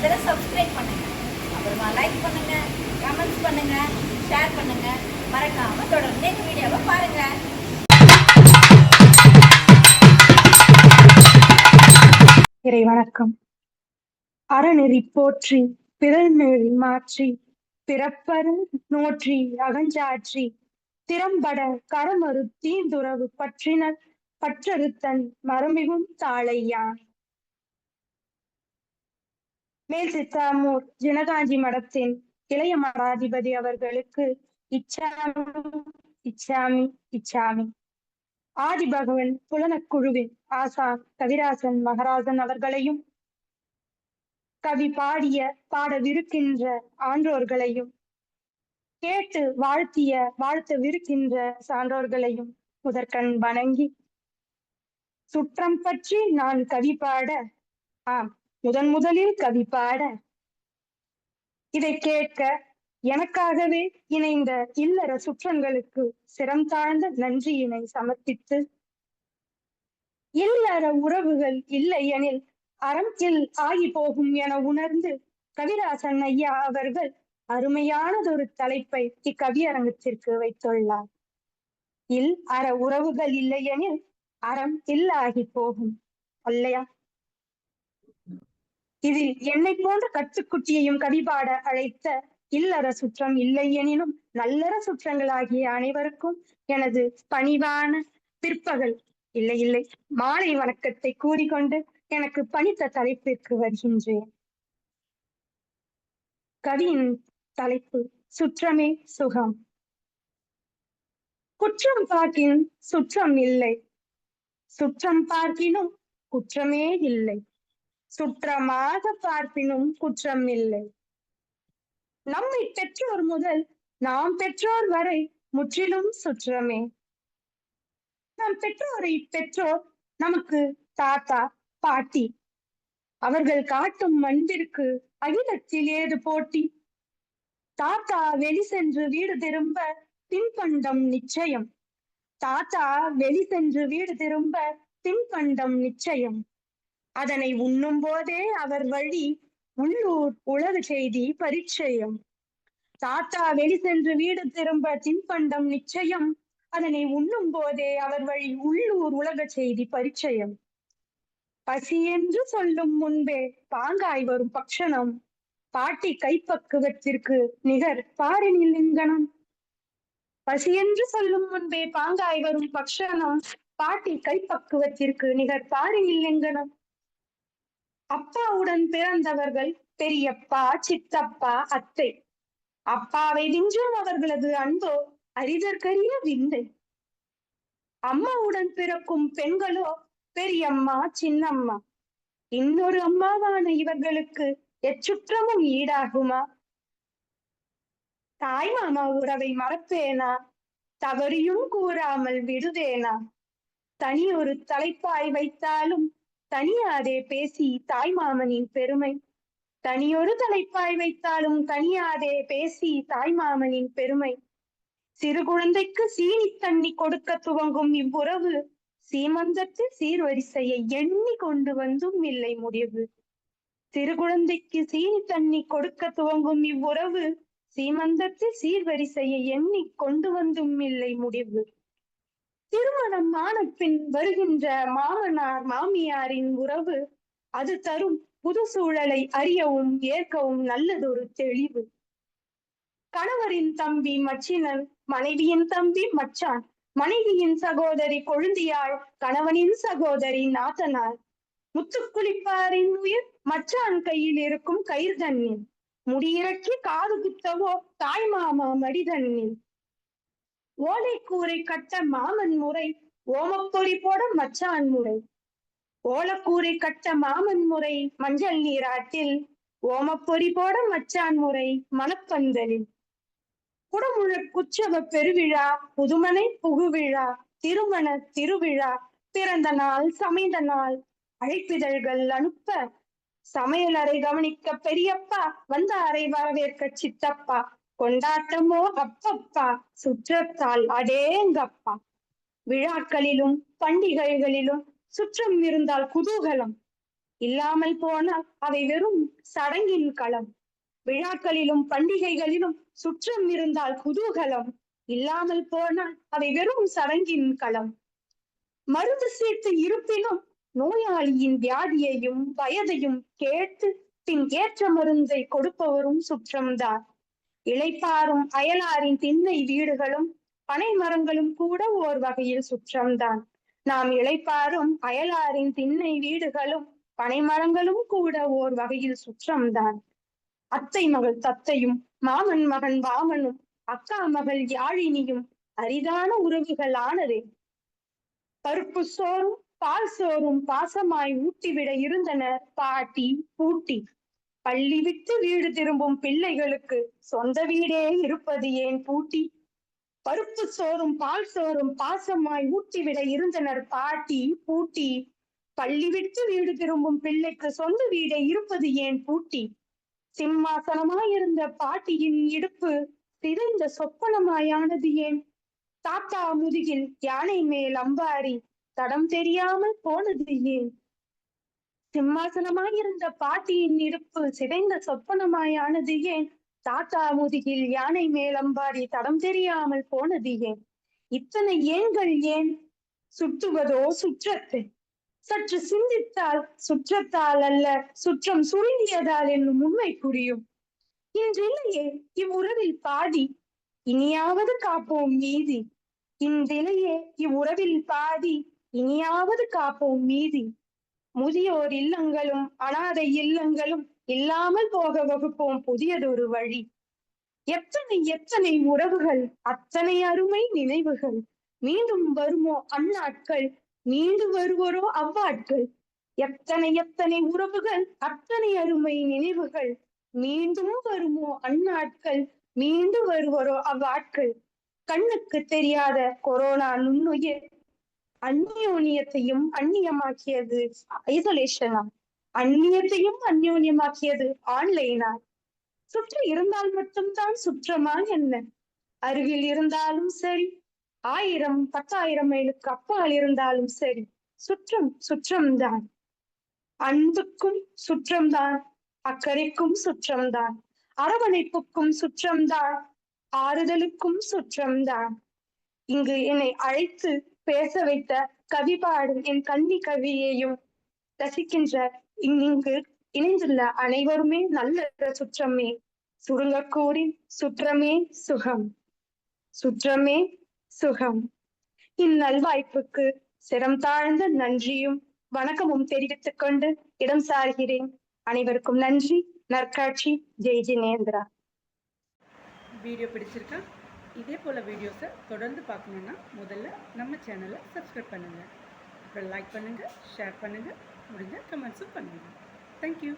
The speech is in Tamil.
முதல்ல சப்ஸ்கிரைப் பண்ணுங்க. அப்புறமா லைக் பண்ணுங்க கமெண்ட்ஸ் பண்ணுங்க ஷேர் பண்ணுங்க. மறக்காம தொடர்ந்து எங்க வீடியோவை பாருங்க. இறை வணக்கம். அறநெறி போற்றி பிறநெறி மாற்றி பிறப்பரு நோற்றி அகஞ்சாற்றி திறம்பட கரமறு தீந்துறவு பற்றினர் பற்றறுத்தன் மரமிகும் தாளையான். மேல் சித்தாமூர் ஜனகாஞ்சி மடத்தின் இளைய மடாதிபதி அவர்களுக்கு இச்சாமி இச்சாமி இச்சாமி. ஆதிபகவன் புலனக்குழுவின் ஆசான் கவிராசன் மகராசன் அவர்களையும் கவி பாடிய பாடவிருக்கின்ற ஆன்றோர்களையும் கேட்டு வாழ்த்திய வாழ்த்தவிருக்கின்ற சான்றோர்களையும் முதற்கண் வணங்கி சுற்றம் பற்றி நான் கவி பாட ஆம். முதன் முதலில் கவி பாட. இதை கேட்க எனக்காகவே இணைந்த இல்லற சுற்றங்களுக்கு சிரம் தாழ்ந்த நன்றியினை சமர்ப்பித்து இல்லற உறவுகள் இல்லை எனில் அறம் இல் ஆகி போகும் என உணர்ந்து கவிராசன் ஐயா அவர்கள் அருமையானதொரு தலைப்பை இக்கவியரங்கத்திற்கு வைத்துள்ளார். இல் அற உறவுகள் இல்லையெனில் அறம் இல்லாகி போகும் அல்லையா? இதில் என்னை போன்ற கட்டுக்குட்டியையும் கவிபாட அழைத்த இல்லற சுற்றம் இல்லை எனினும் நல்லற சுற்றங்களாகிய அனைவருக்கும் எனது பணிவான பிற்பகல் இல்லை இல்லை. மாலை வணக்கத்தை கூறிக்கொண்டு எனக்கு பணித்த தலைப்பிற்கு வருகின்றேன். கவியின் தலைப்பு சுற்றமே சுகம். குற்றம் பார்க்கின் சுற்றம் இல்லை. சுற்றம் பார்க்கினும் குற்றமே இல்லை. சுற்றமாக பார்ப்பினும் குற்றம் இல்லை. நம்மை பெற்றோர் முதல் நாம் பெற்றோர் வரை முற்றிலும் சுற்றமே. நம் பெற்றோரை பெற்றோர் நமக்கு தாத்தா பாட்டி அவர்கள் காட்டும் மண்பிற்கு அகிலத்தில் ஏது போட்டி? தாத்தா வெளி சென்று வீடு திரும்ப பின்பண்டம் நிச்சயம். தாத்தா வெளி சென்று வீடு திரும்ப பின்பண்டம் நிச்சயம். அதனை உண்ணும் போதே அவர் வழி உள்ளூர் உலக செய்தி பரிச்சயம். தாத்தா வெளி சென்று வீடு திரும்ப தின்பண்டம் நிச்சயம். அதனை உண்ணும் போதே அவர் வழி உள்ளூர் உலக செய்தி பரிச்சயம். பசி என்று சொல்லும் முன்பே பாங்காய் வரும் பக்ஷணம். பாட்டி கைப்பக்குவத்திற்கு நிகர் பாரினில் லிங்கனம். பசி என்று சொல்லும் முன்பே பாங்காய் வரும் பக்ஷணம். பாட்டி கைப்பக்குவத்திற்கு நிகர் பாரினில் லிங்கனம். அப்பாவுடன் பிறந்தவர்கள் பெரியப்பா சித்தப்பா அத்தை. அப்பாவை விஞ்சும் அவர்களது அன்போ அரிதற்கரிய விந்தை அம்மாவுடன் பிறக்கும் பெண்களோ பெரியம்மா சின்னம்மா. இன்னொரு அம்மாவான இவர்களுக்கு எச்சுற்றமும் ஈடாகுமா? தாய் மாமா உறவை மறப்பேனா? தவறியும் கூறாமல் விடுவேனா தனி ஒரு தலைப்பாய் வைத்தாலும் தனியாதே பேசி தாய்மாமனின் பெருமை. தனியொரு தலைப்பாய் வைத்தாலும் தனியாதே பேசி தாய்மாமனின் பெருமை. சிறு குழந்தைக்கு சீனி தண்ணி கொடுக்க துவங்கும் இவ்வுறவு சீமந்தத்தில் சீர்வரிசையை எண்ணி கொண்டு வந்தும் இல்லை முடிவு. சிறு குழந்தைக்கு சீனி தண்ணி கொடுக்க துவங்கும் இவ்வுறவு சீமந்தத்தில் சீர்வரிசையை எண்ணி கொண்டு வந்தும் இல்லை முடிவு. திருமணம் ஆன பின் வருகின்ற மாமனார் மாமியாரின் உறவு அது தரும் புது சூழலை அறியவும் ஏற்கவும் நல்லதொரு தெளிவு. கணவரின் தம்பி மச்சினன் மனைவியின் தம்பி மச்சான் மனைவியின் சகோதரி கொழுந்தியாள் கணவனின் சகோதரி நாத்தனார். முத்துக்குளிப்பாரின் உயிர் மச்சான் கையில் இருக்கும் கயிறு தண்ணீர் முடியிறக்கி காது குத்தவோ தாய் மாமா மடி ஓலை கூரை கட்ட மாமன் முறை ஓமப்பொடி போட மச்சான் முறை. ஓலக்கூரை கட்ட மாமன் முறை மஞ்சள் நீராட்டில் ஓமப்பொடி போட மச்சான் முறை மணப்பந்தலில். குடமுழ குச்சவ பெருவிழா புதுமனை புகுவிழா திருமண திருவிழா பிறந்த நாள் சமைந்த நாள். அழைப்பிதழ்கள் அனுப்ப சமையலறை கவனிக்க பெரியப்பா வந்த அறை வரவேற்க சித்தப்பா. கொண்டாட்டமோ? அப்பப்பா. சுற்றத்தால் அடேங்கப்பா. விழாக்களிலும் பண்டிகைகளிலும் சுற்றம் இருந்தால் குதூகலம். இல்லாமல் போனால் அவை வெறும் சடங்கின் களம். விழாக்களிலும் பண்டிகைகளிலும் சுற்றம் இருந்தால் குதூகலம். இல்லாமல் போனால் அவை வெறும் சடங்கின் களம். மருந்து சேர்த்து இருப்பினும் நோயாளியின் வியாதியையும் வயதையும் கேட்டு பின் ஏற்ற மருந்தை கொடுப்பவரும் சுற்றம்தான். இளைப்பாறும் அயலாரின் திண்ணை வீடுகளும் பனை மரங்களும் கூட ஓர் வகையில் சுற்றம்தான். நாம் இளைப்பாறும் அயலாரின் திண்ணை வீடுகளும் பனைமரங்களும் கூட ஓர் வகையில் சுற்றம்தான். அத்தை மகள் தத்தையும் மாமன் மகன் வாமனும் அக்கா மகள் யாழினியும் அரிதான உறவுகள் ஆனதே பருப்பு சோறும் பால் சோறும் பாசமாய் ஊட்டிவிட இருந்தனர் பாட்டி பூட்டி. பள்ளி விட்டு வீடு திரும்பும் பிள்ளைகளுக்கு சொந்த வீடே இருப்பது ஏன் பூட்டி? பருப்பு சோறும் பால் சோறும் பாசமாய் ஊட்டிவிட இருந்தனர் பாட்டி பூட்டி. பள்ளி விட்டு வீடு திரும்பும் பிள்ளைக்கு சொந்த வீடே இருப்பது ஏன் பூட்டி? சிம்மாசனமாயிருந்த பாட்டியின் இடுப்பு சிதைந்த சொப்பனமாயானது ஏன்? தாத்தா முதுகில் யானை மேல் அம்பாரி தடம் தெரியாமல் போனது ஏன்? சிம்மாசனமாயிருந்த பாட்டியின் இடுப்பு சிதைந்த சொப்பனமாயானது ஏன்? தாத்தா முதுகில் யானை மேலம்பாடி தடம் தெரியாமல் போனது ஏன்? இத்தனை ஏன்கள் ஏன்? சுற்றுவதோ சுற்றத்தை? சற்று சிந்தித்தால் சுற்றத்தால் அல்ல சுற்றம் சுருங்கியதால் என்னும் உண்மை புரியும். இன்றிலையே இவ்வுறவில் பாதி. இனியாவது காப்போம் மீதி. இன்றிலையே இவ்வுறவில் பாதி. இனியாவது காப்போம் மீதி. முதியோர் இல்லங்களும் அனாதை இல்லங்களும் இல்லாமல் போக வகுப்போம் புதியதொரு வழி. எத்தனை எத்தனை உறவுகள் அத்தனை அருமை நினைவுகள். மீண்டும் வருமோ அந்நாட்கள் மீண்டு வருவரோ அவ்வாட்கள். எத்தனை எத்தனை உறவுகள் அத்தனை அருமை நினைவுகள். மீண்டும் வருமோ அந்நாட்கள் மீண்டு வருவரோ அவ்வாட்கள். கண்ணுக்கு தெரியாத கொரோனா நுண்ணுயிர் அந்நியோன்யத்தையும் அந்நியமாக்கியது. ஐசோலேஷனா அந்நியத்தையும் அந்யோன்யமாக்கியது ஆன்லைனா சுற்றம் இருந்தால் மட்டும்தான் சுற்றமா என்ன? அருகில் இருந்தாலும் சரி. ஆயிரம் பத்தாயிரம் மைலுக்கு அப்பால் இருந்தாலும் சரி. சுற்றம் சுற்றம்தான். அன்புக்கும் சுற்றம்தான். அக்கறைக்கும் சுற்றம்தான். அரவணைப்புக்கும் சுற்றம்தான். ஆறுதலுக்கும் சுற்றம்தான். இங்கு என்னை அழைத்து பேச வைத்த கவி பாடும் என் கல்வி கவியையும் ரசிக்கின்ற இங்கு இணைந்துள்ள அனைவருமே நல்ல சுற்றமே. சுருங்கக்கூடி சுற்றமே சுகம். சுற்றமே சுகம். இந்நல்வாய்ப்புக்கு சிரம் தாழ்ந்த நன்றியும் வணக்கமும் தெரிவித்துக் கொண்டு இடம் சார்கிறேன். அனைவருக்கும் நன்றி. நற்காட்சி. ஜெய் ஜினேந்திரா. வீடியோ பிடிச்சிருக்கா? இதே போல் வீடியோஸை தொடர்ந்து பார்க்கணுன்னா முதல்ல நம்ம சேனலை சப்ஸ்கிரைப் பண்ணுங்கள் அப்புறம் லைக் பண்ணுங்கள் ஷேர் பண்ணுங்கள் முடிஞ்ச கமெண்ட்ஸும் பண்ணுங்கள் தேங்க்யூ